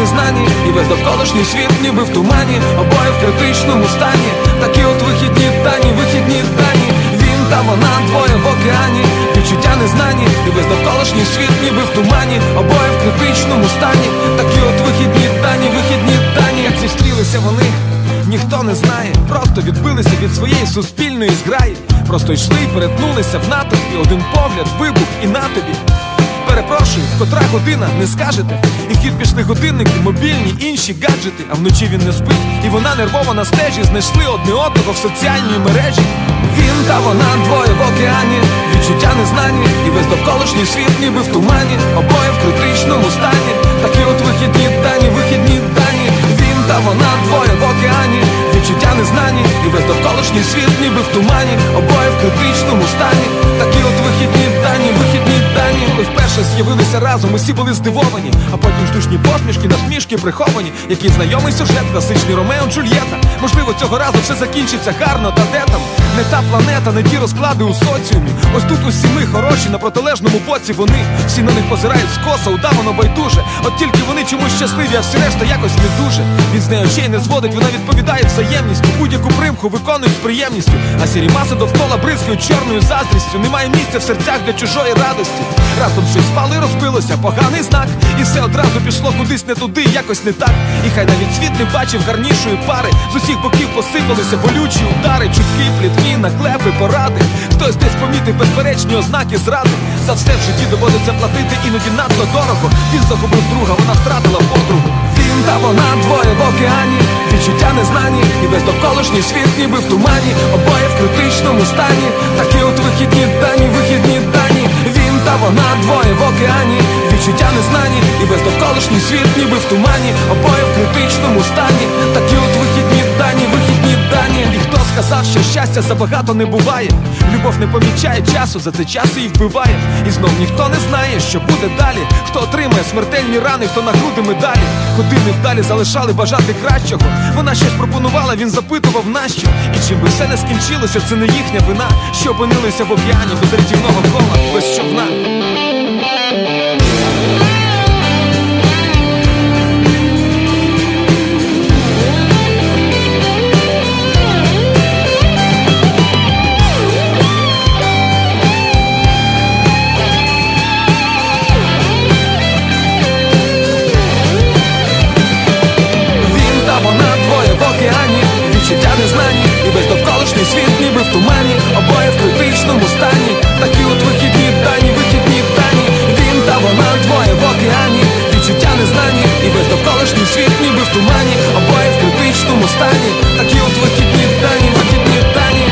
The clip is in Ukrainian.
незнані, і весь довколишній світ, ніби в тумані, обоє в критичному стані. Такі от вихідні дані, вихідні дані. Він та вона двоє в океані, відчуття незнані, і весь довколишній світ, ніби в тумані, обоє в критичному стані. Такі от вихідні дані, вихідні дані, як зустрілися вони. Ніхто не знає, просто відбилися від своєї суспільної зграї. Просто йшли і перетнулися в натовпі Один погляд, вибух і на тобі. Котра година не скажете. І в хід пішли годинники, мобільні, інші гаджети. А вночі він не спить, і вона нервово на стежі знайшли одне одного в соціальній мережі. Він та вона двоє в океані, відчуття незнані, і весь довколишній світ, ніби в тумані, обоє в критичному стані. Такі от вихідні дані, вихідні дані. Він та вона двоє в океані, відчуття незнані, і весь довколишній світ, разом, усі були здивовані, а потім штучні посмішки, насмішки приховані. Який знайомий сюжет, класичний Ромео Джульєта. Можливо, цього разу все закінчиться гарно, та де там не та планета, не ті розклади у соціумі. Ось тут усі ми хороші, на протилежному боці вони всі на них позирають скоса, удавано байдуже. От тільки вони чомусь щасливі, а всі решта якось не дуже. Він з неї очей не зводить, вона відповідає взаємністю. Будь-яку примху виконують з приємністю. А сірі маси довкола бризкають чорною заздрістю. Немає місця в серцях для чужої радості. Раптом щось впало і розбилося, поганий знак. І все одразу пішло кудись не туди, якось не так. І хай навіть світ не бачив гарнішої пари. З усіх боків посипалися болючі удари, чутки, плітки, наклепи, поради. Хтось десь помітив безперечні ознаки зради. За все в житті доводиться платити іноді надто дорого. Він загубив друга, вона втратила подругу. Він та вона двоє в океані, відчуття незнані, і весь довколишній світ, ніби в тумані, обоє в критичному стані. Такі от вихідні дані, вихідні дані. Довколишній світ, ніби в тумані, обоє в критичному стані. Такі от вихідні дані, вихідні дані. І хто сказав, що щастя забагато не буває? Любов не помічає часу, за цей час її вбиває. І знов ніхто не знає, що буде далі. Хто отримає смертельні рани, хто на груди медалі. Години вдалі залишали бажати кращого. Вона щось пропонувала, він запитував нащо. І чим би все не скінчилося, це не їхня вина, що опинилися в океані без рятівного кола, без човна. в тумані, обоє в критичному стані, такі от вихідні дані, вихідні дані, він та вона двоє в океані, відчуття незнані, і весь довколишній світ, ніби в тумані, обоє в критичному стані, такі от вихідні дані, вихідні дані.